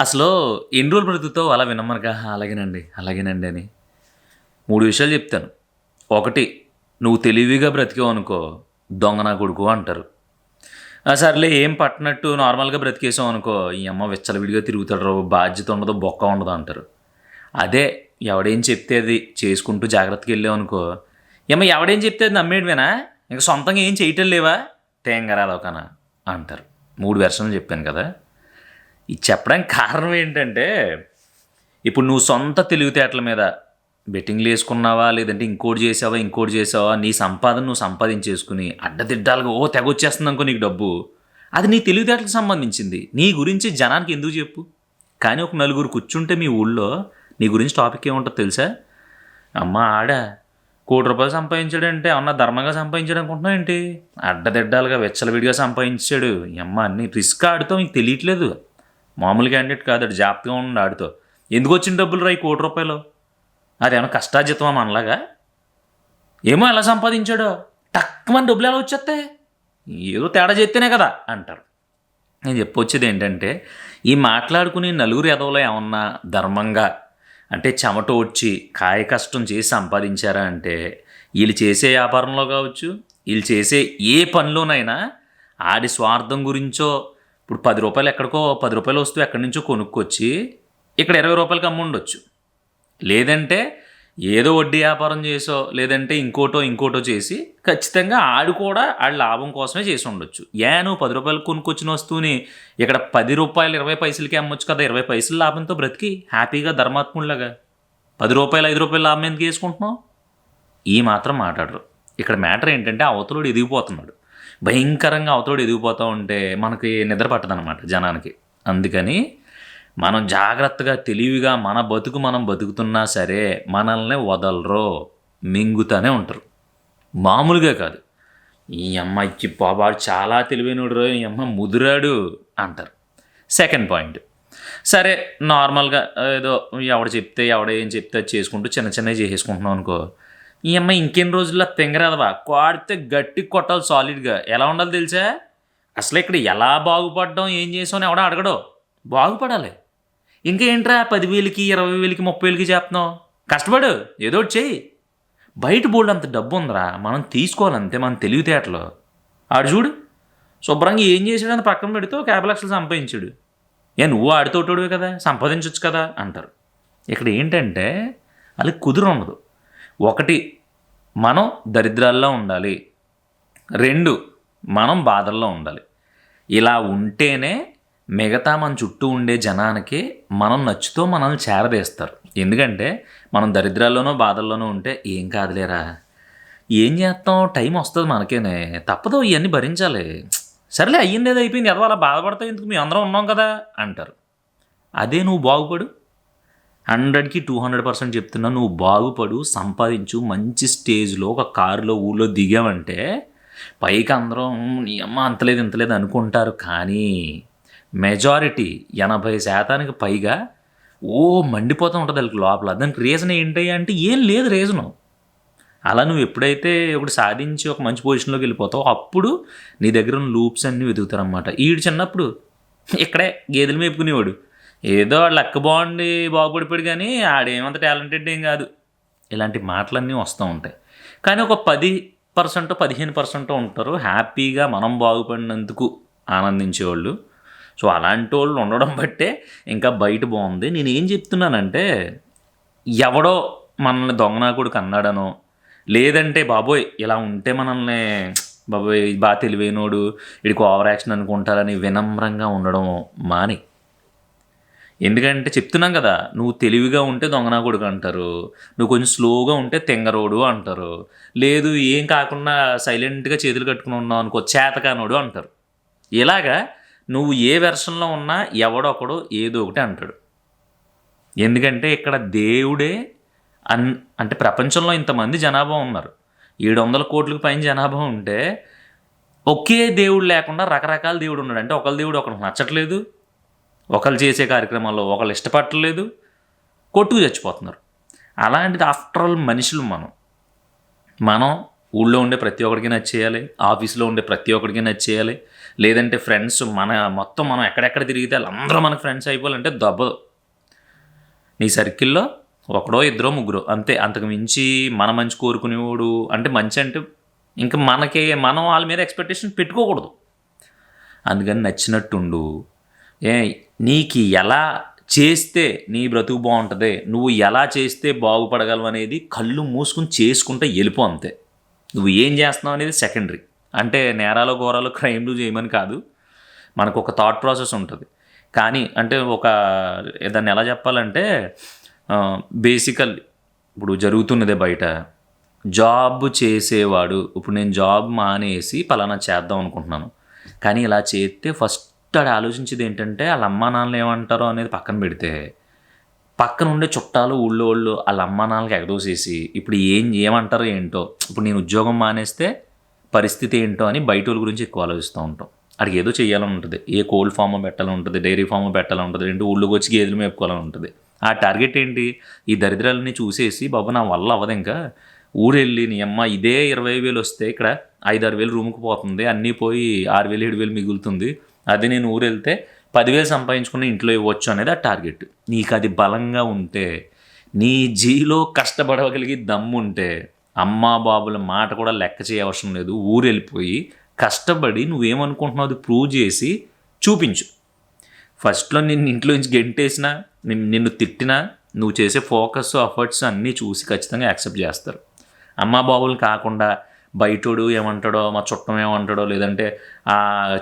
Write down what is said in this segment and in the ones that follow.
అసలు ఎన్ని రోజులు బ్రతుకుతావు? అలా వినమ్మనగా అలాగేనండి అలాగేనండి అని. మూడు విషయాలు చెప్తాను. ఒకటి నువ్వు తెలివిగా బ్రతికావు అనుకో దొంగ నా కొడుకు అంటారు. సర్లే ఏం పట్టినట్టు నార్మల్గా బ్రతికేసాం అనుకో ఈ అమ్మ విచ్చలవిడిగా తిరుగుతాడు రావు బాధ్యత ఉండదు బొక్క ఉండదు అంటారు. అదే ఎవడేం చెప్తే అది చేసుకుంటూ జాగ్రత్తగా వెళ్ళావు అనుకో ఏమో ఎవడేం చెప్తే అది నమ్మేయడమేనా ఇంకా సొంతంగా ఏం చేయటం లేవా? తేంగరాదోకనా అంటారు. మూడు వెర్షన్లు చెప్పాను కదా. ఇది చెప్పడానికి కారణం ఏంటంటే ఇప్పుడు నువ్వు సొంత తెలివితేటల మీద బెట్టింగ్లు వేసుకున్నావా? లేదంటే ఇంకోటి చేసావా? ఇంకోటి చేసావా? నీ సంపాదన నువ్వు సంపాదించేసుకుని అడ్డదిడ్డాలుగా ఓ తెగ వచ్చేస్తుంది అనుకో నీకు డబ్బు. అది నీ తెలివితేటలకు సంబంధించింది. నీ గురించి జనానికి ఎందుకు చెప్పు? కానీ ఒక నలుగురు కూర్చుంటే మీ ఊళ్ళో నీ గురించి టాపిక్ ఏముంటుంది తెలుసా? అమ్మ ఆడ కోటి రూపాయలు సంపాదించాడంటే అన్న ధర్మంగా సంపాదించాడు అనుకుంటున్నావు ఏంటి? అడ్డదిడ్డాలుగా వెచ్చలవిడిగా సంపాదించాడు. అమ్మ అన్ని రిస్క్ ఆడుతావు నీకు తెలియట్లేదు. మామూలు క్యాండిడేట్ కాదు అటు జాగ్రత్తగా ఉండి ఆడుతో. ఎందుకు వచ్చిన డబ్బులు రా ఈ కోటి రూపాయలు? అదేమన్నా కష్టాజితమా మనలాగా? ఏమో ఎలా సంపాదించాడో? టక్కుమని డబ్బులు ఎలా వచ్చేస్తాయి ఏదో తేడా చేస్తేనే కదా అంటారు. నేను చెప్పొచ్చేది ఏంటంటే ఈ మాట్లాడుకుని నలుగురు ఎదవలో ఏమన్నా ధర్మంగా అంటే చెమట వచ్చి కాయ కష్టం చేసి సంపాదించారా అంటే వీళ్ళు చేసే వ్యాపారంలో కావచ్చు వీళ్ళు చేసే ఏ పనిలోనైనా ఆడి స్వార్థం గురించో ఇప్పుడు పది రూపాయలు ఎక్కడికో పది రూపాయలు వస్తువు ఎక్కడి నుంచో కొనుక్కొచ్చి ఇక్కడ ఇరవై రూపాయలకి అమ్ముండొచ్చు. లేదంటే ఏదో వడ్డీ వ్యాపారం చేసో లేదంటే ఇంకోటో ఇంకోటో చేసి ఖచ్చితంగా ఆడు కూడా ఆడు లాభం కోసమే చేసి ఉండొచ్చు. ఏ నువ్వు పది రూపాయలు కొనుక్కొచ్చిన వస్తువుని ఇక్కడ పది రూపాయలు ఇరవై పైసలకి అమ్మొచ్చు కదా ఇరవై పైసలు లాభంతో బ్రతికి హ్యాపీగా ధర్మాత్ముడిలాగా పది రూపాయలు ఐదు రూపాయలు లాభం ఎందుకు వేసుకుంటున్నావు ఈ మాత్రం మాట్లాడరు. ఇక్కడ మ్యాటర్ ఏంటంటే అవతలోడు ఎదిగిపోతున్నాడు. భయంకరంగా అవతలోడు ఎదిగిపోతూ ఉంటే మనకి నిద్ర పట్టదనమాట జనానికి. అందుకని మనం జాగ్రత్తగా తెలివిగా మన బతుకు మనం బతుకుతున్నా సరే మనల్ని వదలరు మింగుతూనే ఉంటారు. మామూలుగా కాదు. ఈ అమ్మాయికి బాబాడు చాలా తెలివైనడు ఈ అమ్మ ముదురాడు అంటారు. Second point. సరే నార్మల్గా ఏదో ఎవడు చెప్తే ఎవడ ఏం చెప్తే అది చేసుకుంటూ చిన్న చిన్నవి చేసేసుకుంటున్నాం అనుకో ఈ అమ్మాయి ఇంకెన్ని రోజుల్లో తెంగరాదవా? కొడితే గట్టి కొట్టాలి సాలిడ్గా ఎలా ఉండాలి తెలుసా? అసలు ఇక్కడ ఎలా బాగుపడడం ఏం చేసామని ఎవడో అడగడు. బాగుపడాలి. ఇంకేంట్రా పదివేలకి ఇరవై వేలకి ముప్పై వేలకి చేస్తున్నావు? కష్టపడు. ఏదో ఒకటి చెయ్యి. బయట బోల్డ్ అంత డబ్బు ఉందిరా. మనం తీసుకోవాలంతే మన మనం తెలివితేటలో. ఆడు చూడు. శుభ్రంగా ఏం చేశాడని పక్కన పెడితే ఒక యాభై లక్షలు సంపాదించాడు. ఏ నువ్వు ఆడితోటోడివే కదా? సంపాదించవచ్చు కదా? అంటారు. ఇక్కడ ఏంటంటే వాళ్ళకి కుదురు ఉండదు. ఒకటి మనం దరిద్రాల్లో ఉండాలి. రెండు మనం బాధల్లో ఉండాలి. ఇలా ఉంటేనే మిగతా మన చుట్టూ ఉండే జనానికి మనం నచ్చుతో మనల్ని చేరదీస్తారు ఎందుకంటే మనం దరిద్రాల్లోనో బాధల్లోనో ఉంటే ఏం కాదులేరా? ఏం చేస్తాం? టైం వస్తుంది మనకేనే. తప్పదు ఇవన్నీ భరించాలి. సరేలే అయ్యింది ఏదో అయిపోయింది ఎదో అలా బాధపడతావు ఎందుకు? మేము అందరం ఉన్నాం కదా? అంటారు. అదే నువ్వు బాగుపడు. హండ్రెడ్కి టూ హండ్రెడ్ పర్సెంట్ చెప్తున్నా నువ్వు బాగుపడు సంపాదించు మంచి స్టేజ్లో ఒక కారులో ఊళ్ళో దిగావంటే పైకి అందరం నీ అమ్మ అంతలేదు ఇంతలేదు అనుకుంటారు. కానీ మెజారిటీ ఎనభై శాతానికి పైగా ఓ మండిపోతూ ఉంటుంది వాళ్ళకి లోపల. దానికి రీజన్ ఏంటి అంటే ఏం లేదు రీజను. అలా నువ్వు ఎప్పుడైతే ఒకటి సాధించి ఒక మంచి పొజిషన్లోకి వెళ్ళిపోతావు అప్పుడు నీ దగ్గర ఉన్న లూప్స్ అన్నీ వెతుకుతారనమాట ఈడు చిన్నప్పుడు ఇక్కడే గేదెలు మేపుకునేవాడు ఏదో లక్ బాగుండి బాగుపడిపోయాడు కానీ ఆడేమంత టాలెంటెడ్ ఏం కాదు. ఇలాంటి మాటలన్నీ వస్తూ ఉంటాయి. కానీ ఒక పది పర్సెంట్ పదిహేను పర్సెంట్ ఉంటారు. హ్యాపీగా మనం బాగుపడినందుకు ఆనందించేవాళ్ళు. సో అలాంటి వాళ్ళు ఉండడం బట్టే ఇంకా బయట బాగుంది. నేను ఏం చెప్తున్నానంటే ఎవడో మనల్ని దొంగనాకుడు కన్నాడనో లేదంటే బాబోయ్ ఇలా ఉంటే మనల్ని బాబోయ్ బాగా తెలివైనోడు ఇడికి ఓవర్ యాక్షన్ అనుకుంటారని వినమ్రంగా ఉండడం మాని. ఎందుకంటే చెప్తున్నాం కదా నువ్వు తెలివిగా ఉంటే దొంగనా కొడుకు అంటారు నువ్వు కొంచెం స్లోగా ఉంటే తెంగరోడు అంటారు లేదు ఏం కాకుండా సైలెంట్గా చేతులు కట్టుకుని ఉన్నావు అనుకో చేతకానోడు అంటారు. ఇలాగా నువ్వు ఏ వెర్షన్లో ఉన్నా ఎవడొకడు ఏదో ఒకటి అంటాడు. ఎందుకంటే ఇక్కడ దేవుడే అన్ అంటే ప్రపంచంలో ఇంతమంది జనాభా ఉన్నారు. ఏడు వందల కోట్లకు పైన జనాభా ఉంటే ఒకే దేవుడు లేకుండా రకరకాల దేవుడు ఉన్నాడు. అంటే ఒకళ్ళ దేవుడు ఒకరికి నచ్చట్లేదు ఒకళ్ళు చేసే కార్యక్రమాల్లో ఒకళ్ళు ఇష్టపడట్లేదు కొట్టుకు చచ్చిపోతున్నారు. అలాంటిది ఆఫ్టర్ ఆల్ మనుషులు మనం. మనం ఊళ్ళో ఉండే ప్రతి ఒక్కడికి నచ్చేయాలి ఆఫీస్లో ఉండే ప్రతి ఒక్కడికి నచ్చేయాలి లేదంటే ఫ్రెండ్స్ మన మొత్తం మనం ఎక్కడెక్కడ తిరిగితే వాళ్ళందరూ మనకు ఫ్రెండ్స్ అయిపోవాలంటే దబ్బదు నీ సర్కిల్లో ఒకడో ఇద్దరో ముగ్గురు అంతే. అంతకు మించి మన మంచి కోరుకునేవాడు అంటే మంచి అంటే ఇంకా మనకి మనం వాళ్ళ మీద ఎక్స్పెక్టేషన్ పెట్టుకోకూడదు. అందుకని నచ్చినట్టుండు. నీకు ఎలా చేస్తే నీ బ్రతుకు బాగుంటుంది నువ్వు ఎలా చేస్తే బాగుపడగలవు అనేది కళ్ళు మూసుకుని చేసుకుంటే వెళ్ళిపో అంతే. నువ్వు ఏం చేస్తున్నావు అనేది సెకండరీ అంటే నేరాలు ఘోరాలు క్రైమ్లు చేయమని కాదు. మనకు ఒక థాట్ ప్రాసెస్ ఉంటుంది. కానీ అంటే ఒక దాన్ని ఎలా చెప్పాలంటే బేసికల్ ఇప్పుడు జరుగుతున్నదే బయట. జాబ్ చేసేవాడు ఇప్పుడు నేను జాబ్ మానేసి పలానా చేద్దాం అనుకుంటున్నాను. కానీ ఇలా చేస్తే ఫస్ట్ ఆడు ఆలోచించేది ఏంటంటే వాళ్ళ అమ్మా నాన్నలు ఏమంటారో అనేది పక్కన పెడితే పక్కన ఉండే చుట్టాలు ఊళ్ళో వాళ్ళు వాళ్ళ అమ్మా నాన్నలకి ఎగదోసేసి ఇప్పుడు ఏం ఏమంటారో ఏంటో ఇప్పుడు నేను ఉద్యోగం మానేస్తే పరిస్థితి ఏంటో అని బయట వాళ్ళ గురించి ఎక్కువ ఆలోచిస్తూ ఉంటాం. అడిగి ఏదో చేయాలని ఉంటుంది. ఏ కోల్డ్ ఫామ్ పెట్టాలని ఉంటుంది డైరీ ఫామ్ పెట్టాలని ఉంటుంది ఏంటి ఊళ్ళోకి వచ్చి గేదెలు మేపుకోవాలని ఉంటుంది. ఆ టార్గెట్ ఏంటి? ఈ దరిద్రాలని చూసేసి బాబు నా వల్ల అవ్వదు ఇంకా. ఊరు వెళ్ళి నీ అమ్మ ఇదే ఇరవై వేలు వస్తే ఇక్కడ ఐదు ఆరు వేలు రూమ్కి పోతుంది అన్నీ పోయి ఆరు వేలు ఏడు వేలు మిగులుతుంది. అది నేను ఊరు పదివేలు సంపాదించుకుని ఇంట్లో ఇవ్వచ్చు అనేది ఆ టార్గెట్. నీకు అది బలంగా ఉంటే నీ జీలో కష్టపడగలిగి దమ్ము ఉంటే అమ్మా బాబుల మాట కూడా లెక్క చేయవసరం లేదు. ఊరు వెళ్ళిపోయి కష్టపడి నువ్వేమనుకుంటున్నావు అది ప్రూవ్ చేసి చూపించు. ఫస్ట్లో నిన్ను ఇంట్లో నుంచి గెంటేసినా నిన్ను నిన్ను తిట్టినా నువ్వు చేసే ఫోకస్ ఎఫర్ట్స్ అన్నీ చూసి ఖచ్చితంగా యాక్సెప్ట్ చేస్తారు. అమ్మా బాబులు కాకుండా బయటోడు ఏమంటాడో మా చుట్టం ఏమంటాడో లేదంటే ఆ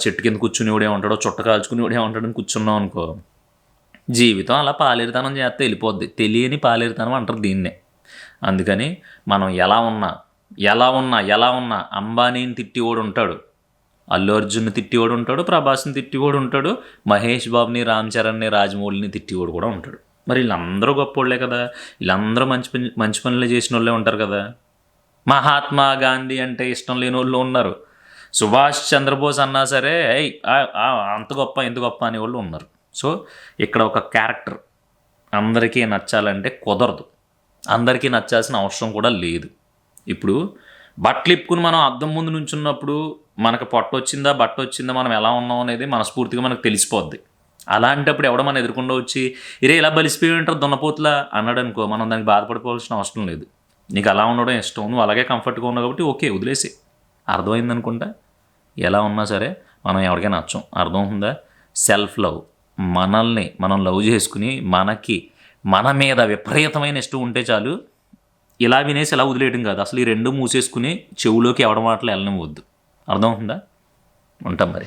చెట్టు కింద కూర్చునేవాడు ఏమంటాడో చుట్ట కాల్చుకునేవాడు ఏమంటాడో అని కూర్చున్నావు అనుకో జీవితం అలా పాలేరుతనం చేస్తే వెళ్ళిపోద్ది. తెలియని పాలేరుతనం అంటారు దీన్నే. అందుకని మనం ఎలా ఉన్నా ఎలా ఉన్నా ఎలా ఉన్నా అంబానీని తిట్టివాడు ఉంటాడు అల్లు అర్జున్ని తిట్టివాడు ఉంటాడు ప్రభాస్ని తిట్టివాడు ఉంటాడు మహేష్ బాబుని రామ్ చరణ్ని రాజమౌళిని తిట్టివాడు కూడా ఉంటాడు. మరి వీళ్ళందరూ గొప్పోళ్ళే కదా? వీళ్ళందరూ మంచి పని మంచి పనులు చేసిన వాళ్ళే ఉంటారు కదా? మహాత్మా గాంధీ అంటే ఇష్టం లేని వాళ్ళు ఉన్నారు. సుభాష్ చంద్రబోస్ అన్నా సరే అంత గొప్ప ఇంత గొప్ప అనే వాళ్ళు ఉన్నారు. సో ఇక్కడ ఒక క్యారెక్టర్ అందరికీ నచ్చాలంటే కుదరదు. అందరికీ నచ్చాల్సిన అవసరం కూడా లేదు. ఇప్పుడు బట్టలు ఇప్పుకుని మనం అద్దం ముందు నుంచున్నప్పుడు మనకు పొట్ట వచ్చిందా బట్ట వచ్చిందా మనం ఎలా ఉన్నాం అనేది మనస్ఫూర్తిగా మనకు తెలిసిపోద్ది. అలాంటప్పుడు ఎవడో మనం ఎదుర్కొండ వచ్చి ఇరే ఇలా బలిసిపోయి ఉంటారు దున్నపోతులా అన్నాడు అనుకో మనం దానికి బాధపడిపోవాల్సిన అవసరం లేదు. నీకు అలా ఉండడం ఇష్టం. నువ్వు అలాగే కంఫర్ట్గా ఉన్నావు కాబట్టి ఓకే వదిలేసి అర్థమైంది అనుకుంటా? ఎలా ఉన్నా సరే మనం ఎవరికైనా నచ్చం. అర్థమవుతుందా? సెల్ఫ్ లవ్ మనల్ని మనం లవ్ చేసుకుని మనకి మన మీద విపరీతమైన ఇష్టం ఉంటే చాలు ఇలా వినేసి ఇలా వదిలేయడం కాదు. అసలు ఈ రెండు మూసేసుకుని చెవులోకి ఎవడ మాటలు వెళ్ళనివ్వద్దు. అర్థమవుతుందా? ఉంటాం మరి.